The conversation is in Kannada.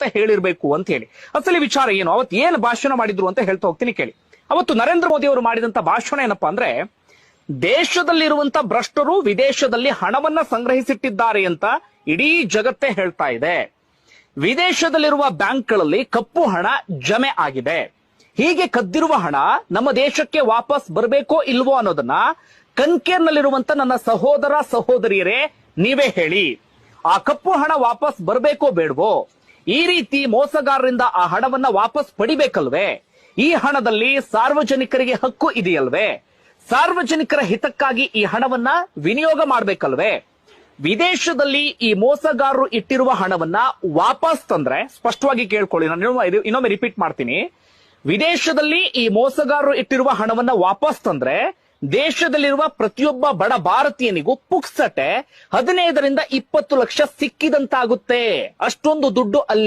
ಅಂತ ಹೇಳಿರ್ಬೇಕು ಅಂತ ಹೇಳಿ. ಅಸಲಿ ವಿಚಾರ ಏನು? ಅವತ್ತು ಏನು ಭಾಷಣ ಮಾಡಿದ್ರು ಅಂತ ಹೇಳ್ತಾ ಹೋಗ್ತೀನಿ ಕೇಳಿ. ಅವತ್ತು ನರೇಂದ್ರ ಮೋದಿ ಅವರು ಮಾಡಿದಂತ ಭಾಷಣ ಏನಪ್ಪಾ ಅಂದ್ರೆ, ದೇಶದಲ್ಲಿರುವಂತ ಭ್ರಷ್ಟರು ವಿದೇಶದಲ್ಲಿ ಹಣವನ್ನ ಸಂಗ್ರಹಿಸಿಟ್ಟಿದ್ದಾರೆ ಅಂತ ಇಡೀ ಜಗತ್ತೇ ಹೇಳ್ತಾ ಇದೆ. ವಿದೇಶದಲ್ಲಿರುವ ಬ್ಯಾಂಕ್ಗಳಲ್ಲಿ ಕಪ್ಪು ಹಣ ಜಮೆ ಆಗಿದೆ. ಹೀಗೆ ಕದ್ದಿರುವ ಹಣ ನಮ್ಮ ದೇಶಕ್ಕೆ ವಾಪಸ್ ಬರಬೇಕೋ ಇಲ್ವೋ ಅನ್ನೋದನ್ನ ಕಂಕೇರ್ನಲ್ಲಿರುವಂತ ನನ್ನ ಸಹೋದರ ಸಹೋದರಿಯರೇ ನೀವೇ ಹೇಳಿ. ಆ ಕಪ್ಪು ಹಣ ವಾಪಸ್ ಬರಬೇಕೋ ಬೇಡವೋ? ಈ ರೀತಿ ಮೋಸಗಾರರಿಂದ ಆ ಹಣವನ್ನ ವಾಪಸ್ ಪಡಿಬೇಕಲ್ವೇ? ಈ ಹಣದಲ್ಲಿ ಸಾರ್ವಜನಿಕರಿಗೆ ಹಕ್ಕು ಇದೆಯಲ್ವೇ? ಸಾರ್ವಜನಿಕರ ಹಿತಕ್ಕಾಗಿ ಈ ಹಣವನ್ನ ವಿನಿಯೋಗ ಮಾಡಬೇಕಲ್ವೇ? ವಿದೇಶದಲ್ಲಿ ಈ ಮೋಸಗಾರರು ಇಟ್ಟಿರುವ ಹಣವನ್ನ ವಾಪಸ್ ತಂದ್ರೆ, ಸ್ಪಷ್ಟವಾಗಿ ಕೇಳ್ಕೊಳ್ಳಿ, ನಾನು ಇನ್ನೊಮ್ಮೆ- ರಿಪೀಟ್ ಮಾಡ್ತೀನಿ. ವಿದೇಶದಲ್ಲಿ ಈ ಮೋಸಗಾರರು ಇಟ್ಟಿರುವ ಹಣವನ್ನ ವಾಪಸ್ ತಂದ್ರೆ ದೇಶದಲ್ಲಿರುವ ಪ್ರತಿಯೊಬ್ಬ ಬಡ ಭಾರತೀಯನಿಗೂ ಪುಕ್ಸಟೆ ಹದಿನೈದರಿಂದ ಇಪ್ಪತ್ತು ಲಕ್ಷ ಸಿಕ್ಕಿದಂತಾಗುತ್ತೆ. ಅಷ್ಟೊಂದು ದುಡ್ಡು ಅಲ್ಲಿ